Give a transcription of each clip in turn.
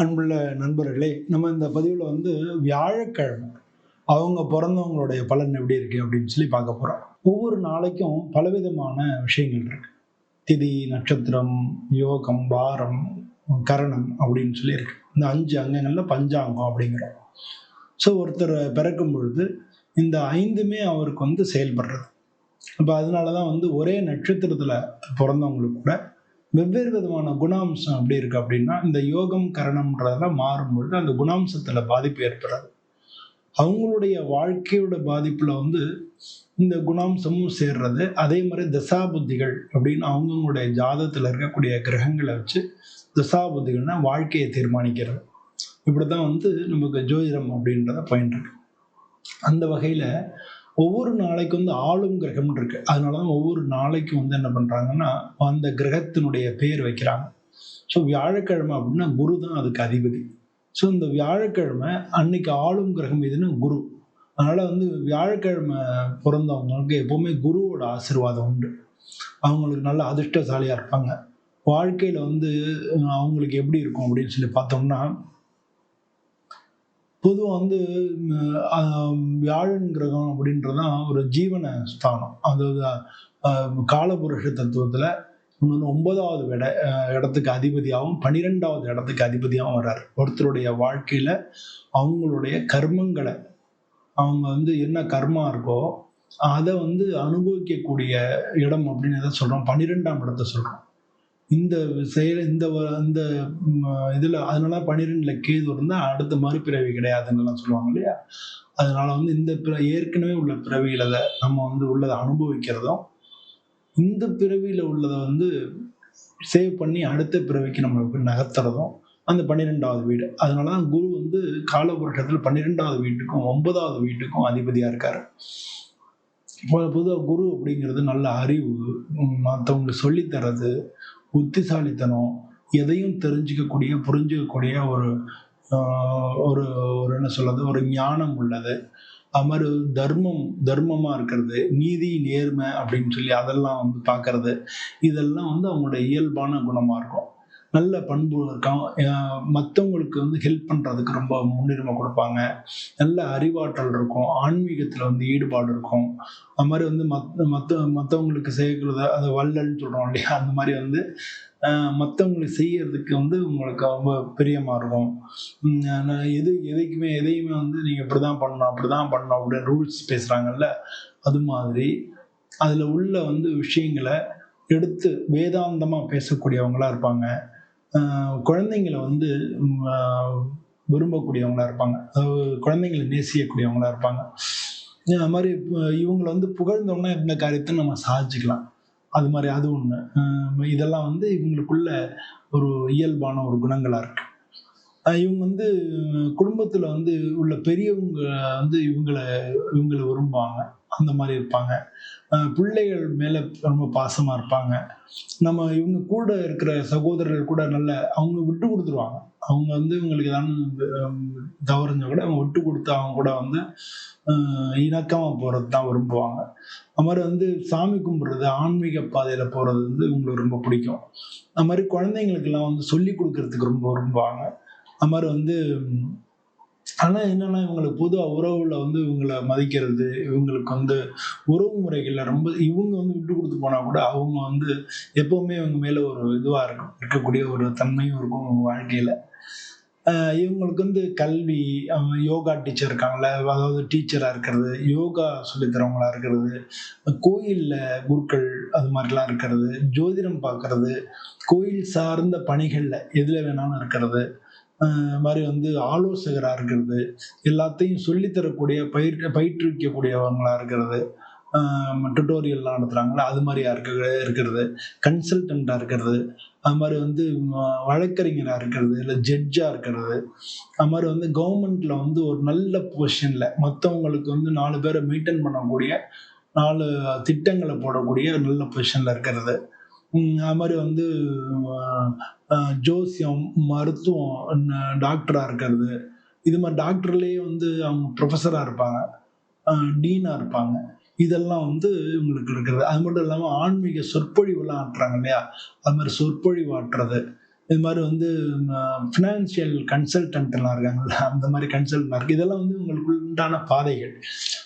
அன்புள்ள நண்பர்களே நம்ம இந்த பதிவில் வந்து வியாழக்கிழமை அவங்க பிறந்தவங்களுடைய பலன் எப்படி இருக்கு அப்படின்னு சொல்லி பார்க்க போகிறோம் ஒவ்வொரு நாளைக்கும் பலவிதமான விஷயங்கள் இருக்கு. திதி நட்சத்திரம் யோகம் வாரம் கரணம் அப்படின்னு சொல்லி இருக்கு. இந்த அஞ்சு அங்கங்களில் பஞ்சாங்கம் அப்படிங்கிறோம். ஸோ ஒருத்தர் பிறக்கும் பொழுது இந்த ஐந்துமே அவருக்கு வந்து செயல்படுறது. அப்போ அதனால தான் வந்து ஒரே நட்சத்திரத்தில் பிறந்தவங்களுக்கு கூட வெவ்வேறு விதமான குணாம்சம் எப்படி இருக்கு அப்படின்னா இந்த யோகம் கரணம்ன்றதெல்லாம் மாறும்பொழுது அந்த குணாம்சத்துல பாதிப்பு ஏற்படுறது அவங்களுடைய வாழ்க்கையோட பாதிப்புல வந்து இந்த குணாம்சமும் சேர்றது அதே மாதிரி தசாபுத்திகள் அப்படின்னு அவங்கவுங்களுடைய ஜாதத்தில் இருக்கக்கூடிய கிரகங்களை வச்சு தசாபுத்திகள்னா வாழ்க்கையை தீர்மானிக்கிறது. இப்படிதான் வந்து நமக்கு ஜோதிடம் அப்படின்றத பயின்றது அந்த வகையில ஒவ்வொரு நாளைக்கு வந்து ஆளும் கிரகம் இருக்கு. அதனால தான் ஒவ்வொரு நாளைக்கும் வந்து என்ன பண்றாங்கன்னா அந்த கிரகத்தினுடைய பேர் வைக்கிறாங்க. ஸோ வியாழக்கிழமை அப்படின்னா குரு தான் அதுக்கு அதிபதி. ஸோ இந்த வியாழக்கிழமை அன்னைக்கு ஆளும் கிரகம் எதுன்னா குரு. அதனால வந்து வியாழக்கிழமை பிறந்தவங்களுக்கு எப்பவுமே குருவோட ஆசீர்வாதம் உண்டு. அவங்களுக்கு நல்ல அதிர்ஷ்டசாலியா இருப்பாங்க. வாழ்க்கையில வந்து அவங்களுக்கு எப்படி இருக்கும் அப்படின்னு சொல்லி பார்த்தோம்னா பொதுவாக வந்து வியாழன் கிரகம் அப்படின்றதான் ஒரு ஜீவன ஸ்தானம். அதாவது காலபுருஷ தத்துவத்தில் இன்னொன்று ஒன்பதாவது இட இடத்துக்கு அதிபதியாகவும் பன்னிரெண்டாவது இடத்துக்கு அதிபதியாகவும் வர்றார். ஒருத்தருடைய வாழ்க்கையில் அவங்களுடைய கர்மங்களை அவங்க வந்து என்ன கர்மா இருக்கோ அதை வந்து அனுபவிக்கக்கூடிய இடம் அப்படின்னு எதை சொல்கிறோம் பன்னிரெண்டாம் இடத்தை சொல்கிறோம் இந்த செயல் இந்த இந்த இதில் அதனால பன்னிரெண்டில் கேது இருந்தால் அடுத்த மறுபிறவி கிடையாதுன்னெல்லாம் சொல்லுவாங்க இல்லையா? அதனால வந்து இந்த பிற ஏற்கனவே உள்ள பிறவியில் அதை நம்ம வந்து உள்ளதை அனுபவிக்கிறதும் இந்த பிறவியில் உள்ளதை வந்து சேவ் பண்ணி அடுத்த பிறவிக்கு நம்மளுக்கு நகர்த்துறதும் அந்த பன்னிரெண்டாவது வீடு. அதனால தான் குரு வந்து காலபுருஷத்தில் பன்னிரெண்டாவது வீட்டுக்கும் ஒன்பதாவது வீட்டுக்கும் அதிபதியாக இருக்காரு. பொதுவாக குரு அப்படிங்கிறது நல்ல அறிவு மற்றவங்களுக்கு சொல்லித்தரது புத்திசாலித்தனம் எதையும் தெரிஞ்சுக்கக்கூடிய புரிஞ்சுக்கக்கூடிய ஒரு ஒரு ஒரு என்ன சொல்றது ஒரு ஞானம் உள்ளது. அது மாதிரி தர்மம் தர்மமாக இருக்கிறது நீதி நேர்மை அப்படின்னு சொல்லி அதெல்லாம் வந்து பார்க்கறது இதெல்லாம் வந்து அவங்களோட இயல்பான குணமாக இருக்கும். நல்ல பண்பு இருக்கும். மற்றவங்களுக்கு வந்து ஹெல்ப் பண்ணுறதுக்கு ரொம்ப முன்னுரிமை கொடுப்பாங்க. நல்ல அறிவாற்றல் இருக்கும். ஆன்மீகத்தில் வந்து ஈடுபாடு இருக்கும். அது மாதிரி வந்து மத் மற்ற மற்றவங்களுக்கு செய்யறத அது வள்ளல்னு சொல்கிறோம் இல்லையா? அந்த மாதிரி வந்து மற்றவங்களுக்கு செய்யறதுக்கு வந்து உங்களுக்கு ரொம்ப பிரியமாக இருக்கும். எது எதைக்குமே எதையுமே வந்து நீங்கள் இப்படி தான் பண்ணணும் அப்படி தான் பண்ணணும் அப்படின்னு ரூல்ஸ் பேசுகிறாங்கல்ல அது மாதிரி. அதில் உள்ள வந்து விஷயங்களை எடுத்து வேதாந்தமாக பேசக்கூடியவங்களாக இருப்பாங்க. குழந்தைங்களை வந்து விரும்பக்கூடியவங்களா இருப்பாங்க. குழந்தைங்களை நேசிக்கக்கூடியவங்களா இருப்பாங்க. அது மாதிரி இவங்களை வந்து புகழ்ந்தோம்னா இந்த காரியத்தை நம்ம சாதிச்சுக்கலாம். அது மாதிரி அது ஒன்று இதெல்லாம் வந்து இவங்களுக்குள்ள ஒரு இயல்பான ஒரு குணங்களாக இருக்குது இவங்க வந்து குடும்பத்தில் வந்து உள்ள பெரியவங்க வந்து இவங்களை இவங்களை விரும்புவாங்க. அந்த மாதிரி இருப்பாங்க. பிள்ளைகள் மேலே ரொம்ப பாசமாக இருப்பாங்க. நம்ம இவங்க கூட இருக்கிற சகோதரர்கள் கூட நல்ல அவங்க விட்டு கொடுத்துருவாங்க. அவங்க வந்து இவங்களுக்கு ஏதாவது தவறுஞ்ச கூட அவங்க விட்டு கொடுத்து அவங்க கூட வந்து இணக்கமாக போகிறது தான் விரும்புவாங்க. அது மாதிரி வந்து சாமி கும்பிட்றது ஆன்மீக பாதையில் போகிறது வந்து இவங்களுக்கு ரொம்ப பிடிக்கும். அது மாதிரி குழந்தைங்களுக்கெல்லாம் வந்து சொல்லி கொடுக்கறதுக்கு ரொம்ப விரும்புவாங்க. அது மாதிரி வந்து ஆனால் என்னென்னா இவங்களுக்கு பொது உறவுல வந்து இவங்களை மதிக்கிறது இவங்களுக்கு வந்து உறவு முறைகளில் ரொம்ப இவங்க வந்து விட்டு கொடுத்து போனால் கூட அவங்க வந்து எப்போவுமே இவங்க மேலே ஒரு இதுவாக இருக்கும் இருக்கக்கூடிய ஒரு தன்மையும் இருக்கும் அவங்க வாழ்க்கையில். இவங்களுக்கு வந்து கல்வி யோகா டீச்சர் இருக்காங்களே அதாவது டீச்சராக இருக்கிறது யோகா சொல்லித்தரவங்களா இருக்கிறது கோயிலில் குருக்கள் அது மாதிரிலாம் இருக்கிறது ஜோதிடம் பார்க்கறது கோயில் சார்ந்த பணிகளில் எதில் வேணாலும் இருக்கிறது. மாதிரி வந்து ஆலோசகராக இருக்கிறது எல்லாத்தையும் சொல்லித்தரக்கூடிய பயிர் பயிற்றுவிக்கக்கூடியவங்களாக இருக்கிறது. டுட்டோரியல்லாம் நடத்துகிறாங்களா அது மாதிரியா இருக்க இருக்கிறது. கன்சல்டண்ட்டாக இருக்கிறது. அது மாதிரி வந்து வழக்கறிஞராக இருக்கிறது இல்லை ஜட்ஜாக இருக்கிறது. அது மாதிரி வந்து கவர்மெண்ட்டில் வந்து ஒரு நல்ல பொசிஷனில் மற்றவங்களுக்கு வந்து நாலு பேரை மெயின்டைன் பண்ணக்கூடிய நாலு திட்டங்களை போடக்கூடிய நல்ல பொசிஷனில் இருக்கிறது. அது மாதிரி வந்து ஜோசியம் மருத்துவம் டாக்டராக இருக்கிறது. இது மாதிரி டாக்டர்லேயே வந்து அவங்க ப்ரொஃபஸராக இருப்பாங்க. டீனாக இருப்பாங்க. இதெல்லாம் வந்து இவங்களுக்கு இருக்கிறது. அது மட்டும் இல்லாமல் ஆன்மீக சொற்பொழிவுலாம் ஆட்டுறாங்க இல்லையா? அது மாதிரி சொற்பொழிவு ஆட்டுறது இது மாதிரி வந்து ஃபினான்ஷியல் கன்சல்டன்ட்லாம் இருக்காங்கல்ல அந்த மாதிரி கன்சல்டன்ட் இருக்குது இதெல்லாம் வந்து உங்களுக்கு உண்டான பாதைகள்.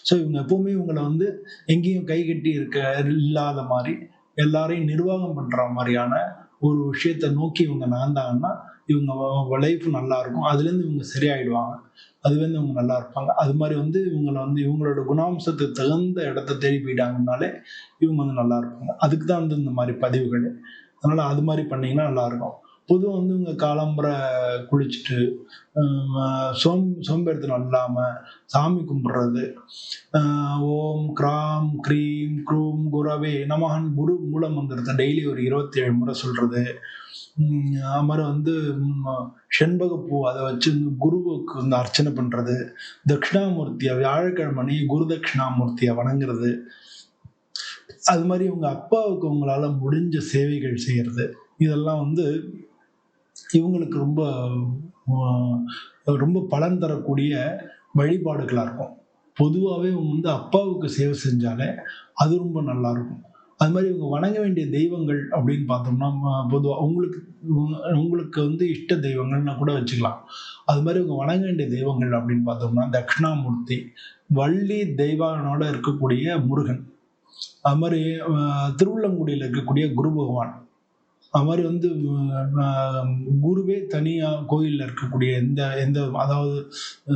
ஸோ இவங்க எப்போவுமே உங்களை வந்து எங்கேயும் கை கட்டி இருக்க இல்லாத மாதிரி எல்லாரையும் நிர்வாகம் பண்ற மாதிரியான ஒரு விஷயத்த நோக்கி இவங்க நடந்தாங்கன்னா இவங்க லைஃப் நல்லா இருக்கும். அதுலேருந்து இவங்க சரியாயிடுவாங்க. அதுலேருந்து இவங்க நல்லா இருப்பாங்க. அது மாதிரி வந்து இவங்களை வந்து இவங்களோட குணாம்சத்துக்கு தகுந்த இடத்த தேடி போயிட்டாங்கனாலே இவங்க வந்து நல்லா இருப்பாங்க. அதுக்கு தான் வந்து இந்த மாதிரி பதிவுகள். அதனால அது மாதிரி பண்ணீங்கன்னா நல்லா இருக்கும். பொதுவாக வந்து இவங்க காலம்புரை குளிச்சுட்டு சோம் சோம்பேறித்தனம் இல்லாமல் சாமி கும்பிட்றது. ஓம் கிராம் க்ரீம் க்ரூம் குரவே நமகன் குரு மூல மந்திரத்தை டெய்லி ஒரு இருபத்தேழு முறை சொல்கிறது அது மாதிரி வந்து செண்பகப்பூ அதை வச்சு குருவுக்கு வந்து அர்ச்சனை பண்ணுறது தட்சிணாமூர்த்தியை வியாழக்கிழமணி குரு தட்சிணாமூர்த்தியை வணங்குறது. அது மாதிரி உங்க அப்பாவுக்கு உங்களால முடிஞ்ச சேவைகள் செய்யறது. இதெல்லாம் வந்து இவங்களுக்கு ரொம்ப ரொம்ப பலன் தரக்கூடிய வழிபாடுகளாக இருக்கும். பொதுவாகவே இவங்க வந்து அப்பாவுக்கு சேவை செஞ்சாலே அது ரொம்ப நல்லா இருக்கும். அது மாதிரி இவங்க வணங்க வேண்டிய தெய்வங்கள் அப்படின்னு பார்த்தோம்னா பொதுவாக உங்களுக்கு உங்களுக்கு வந்து இஷ்ட தெய்வங்கள்னு கூட வச்சுக்கலாம். அது மாதிரி இவங்க வணங்க வேண்டிய தெய்வங்கள் அப்படின்னு பார்த்தோம்னா தட்சிணாமூர்த்தி வள்ளி தெய்வானோட இருக்கக்கூடிய முருகன். அது மாதிரி திருவள்ளங்குடியில் இருக்கக்கூடிய குரு பகவான். அது மாதிரி வந்து குருவே தனியாக கோயிலில் இருக்கக்கூடிய எந்த எந்த அதாவது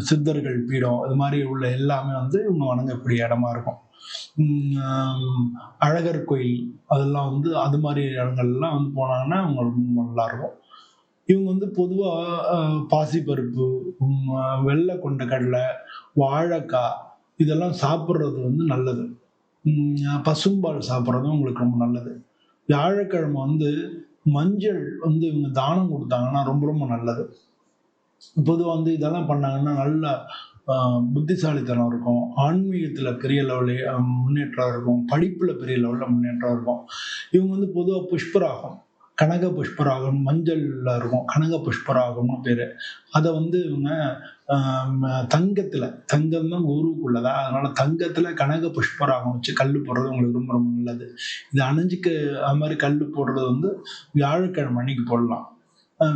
சித்தர்கள் பீடம் இது மாதிரி உள்ள எல்லாமே வந்து இவங்க வணங்கக்கூடிய இடமா இருக்கும். அழகர் கோயில் அதெல்லாம் வந்து அது மாதிரி இடங்கள்லாம் வந்து போனாங்கன்னா அவங்க ரொம்ப நல்லா இருக்கும். இவங்க வந்து பொதுவாக பாசிப்பருப்பு வெள்ளை கொண்ட கடலை வாழைக்காய் இதெல்லாம் சாப்பிட்றது வந்து நல்லது. பசும்பால் சாப்பிட்றதும் உங்களுக்கு ரொம்ப நல்லது. வியாழக்கிழமை வந்து மஞ்சள் வந்து இவங்க தானம் கொடுத்தாங்கன்னா ரொம்ப ரொம்ப நல்லது. பொதுவாக வந்து இதெல்லாம் பண்ணாங்கன்னா நல்ல புத்திசாலித்தனம் இருக்கும். ஆன்மீகத்தில் பெரிய லெவலில் முன்னேற்றம் இருக்கும். படிப்பில் பெரிய லெவலில் முன்னேற்றம் இருக்கும். இவங்க வந்து பொதுவாக புஷ்பராகம் கனக புஷ்பராகம் மஞ்சளில் இருக்கும். கனக புஷ்பராகம்னு பேர். அதை வந்து இவங்க தங்கத்தில். தங்கம் தான் குருவுக்குள்ளதா அதனால தங்கத்தில் கனக புஷ்பராகம் வச்சு கல் போடுறது உங்களுக்கு ரொம்ப ரொம்ப நல்லது. இது அணிஞ்சிக்க அது மாதிரி கல் போடுறது வந்து வியாழக்கிழமை அன்னைக்கு போடலாம்.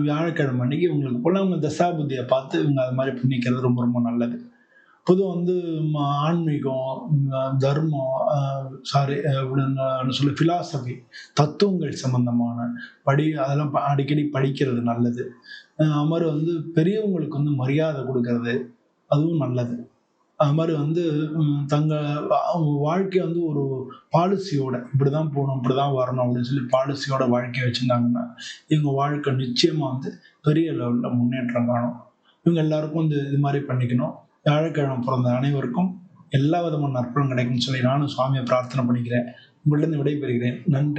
வியாழக்கிழமை அன்னைக்கு உங்களுக்கு போல அவங்க தசாபுத்தியை பார்த்து இவங்க அது மாதிரி பண்ணிக்கிறது ரொம்ப ரொம்ப நல்லது. பொதுவாக வந்து ஆன்மீகம் தர்மம் சாரி சொல்லி ஃபிலாசபி தத்துவங்கள் சம்பந்தமான படி அதெல்லாம் ப- அடிக்கடி படிக்கிறது நல்லது. அது மாதிரி வந்து பெரியவங்களுக்கு வந்து மரியாதை கொடுக்கறது அதுவும் நல்லது. அது மாதிரி வந்து தங்கள் தங்க அவங்க வந்து ஒரு பாலிசியோட இப்படி தான் போகணும் இப்படி தான் வரணும் அப்படின்னு சொல்லி பாலிசியோட வாழ்க்கையை வச்சுருந்தாங்கன்னா இவங்க வாழ்க்கை நிச்சயமாக வந்து பெரிய லெவலில் முன்னேற்றம் காணும். இவங்க எல்லாருக்கும் வந்து இது மாதிரி பண்ணிக்கணும். வியாழக்கிழமை பிறந்த அனைவருக்கும் எல்லா விதமான நற்பலன் கிடைக்கும்னு சொல்லி நானும் சுவாமியை பிரார்த்தனை பண்ணிக்கிறேன். உங்களிடம் விடைபெறுகிறேன். நன்றி.